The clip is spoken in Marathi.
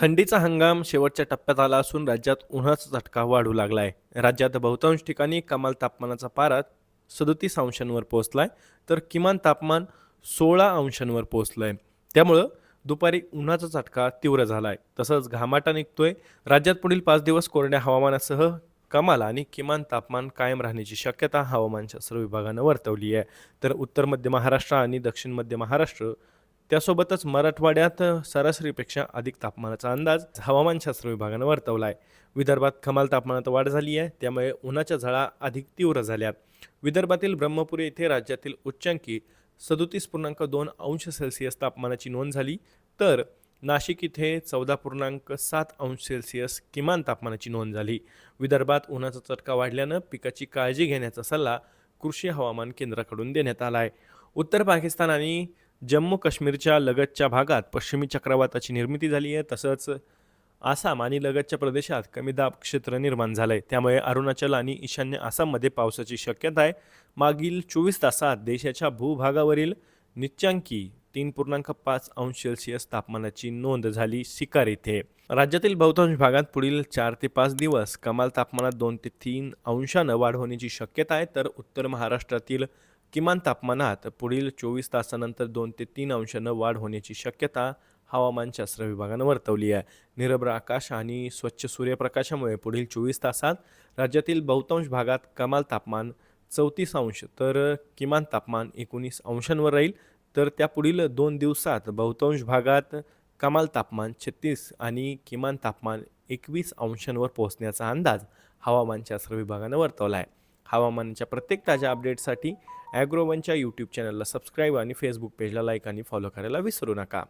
थंडीचा हंगाम शेवटच्या टप्प्यात आला असून राज्यात उन्हाचा झटका वाढू लागला आहे राज्यात बहुतांश ठिकाणी कमाल तापमानाचा पारा सदोतीस अंशांवर पोहोचला आहे तर किमान तापमान सोळा अंशांवर पोहोचलं आहे त्यामुळं दुपारी उन्हाचा झटका तीव्र झाला आहे तसंच घामाटा निघतोय. राज्यात पुढील पाच दिवस कोरड्या हवामानासह कमाल आणि किमान तापमान कायम राहण्याची शक्यता हवामानशास्त्र विभागानं वर्तवली आहे. तर उत्तर मध्य महाराष्ट्र आणि दक्षिण मध्य महाराष्ट्र त्यासोबतच मराठवाड्यात सरासरीपेक्षा अधिक तापमानाचा अंदाज हवामानशास्त्र विभागानं वर्तवला आहे विदर्भात कमाल तापमानात वाढ झाली आहे त्यामुळे उन्हाच्या झळा अधिक तीव्र झाल्यात. विदर्भातील ब्रह्मपुरी येथे राज्यातील उच्चांकी सदोतीस पूर्णांक दोन अंश सेल्सिअस तापमानाची नोंद झाली तर नाशिक इथे चौदा पूर्णांक सात अंश सेल्सिअस किमान तापमानाची नोंद झाली. विदर्भात उन्हाचा चटका वाढल्यानं पिकाची काळजी घेण्याचा सल्ला कृषी हवामान केंद्राकडून देण्यात आला आहे उत्तर पाकिस्तान आणि जम्मू काश्मीरच्या लगतच्या भागात पश्चिमी चक्रवाताची निर्मिती झाली आहे तसंच आसाम आणि लगतच्या प्रदेशात कमी दाब क्षेत्र निर्माण झालं आहे त्यामुळे अरुणाचल आणि ईशान्य आसाममध्ये पावसाची शक्यता आहे. मागील चोवीस तासात देशाच्या भूभागावरील निच्चांकी तीन पूर्णांक पाच अंश सेल्सिअस तापमानाची नोंद झाली शिकार येथे. राज्यातील बहुतांश भागात पुढील चार ते पाच दिवस कमाल तापमानात दोन ते तीन अंशानं वाढ होण्याची शक्यता आहे. तर उत्तर महाराष्ट्रातील किमान तापमानात पुढील चोवीस तासानंतर दोन ते तीन अंशानं वाढ होण्याची शक्यता हवामानशास्त्र विभागानं वर्तवली आहे. निरभ्र आकाश आणि स्वच्छ सूर्यप्रकाशामुळे पुढील चोवीस तासात राज्यातील बहुतांश भागात कमाल तापमान चौतीस अंश तर किमान तापमान एकोणीस अंशांवर राहील. तर त्या पुढील दोन दिवसात बहुतांश भागात कमाल तापमान छत्तीस आणि किमान तापमान एकवीस अंशांवर पोहोचण्याचा अंदाज हवामानशास्त्र विभागानं वर्तवला आहे. हवामानाच्या प्रत्येक ताज्या अपडेटसाठी ॲग्रोवनच्या यूट्यूब चॅनलला सबस्क्राईब आणि फेसबुक पेजला लाईक आणि फॉलो करायला विसरू नका.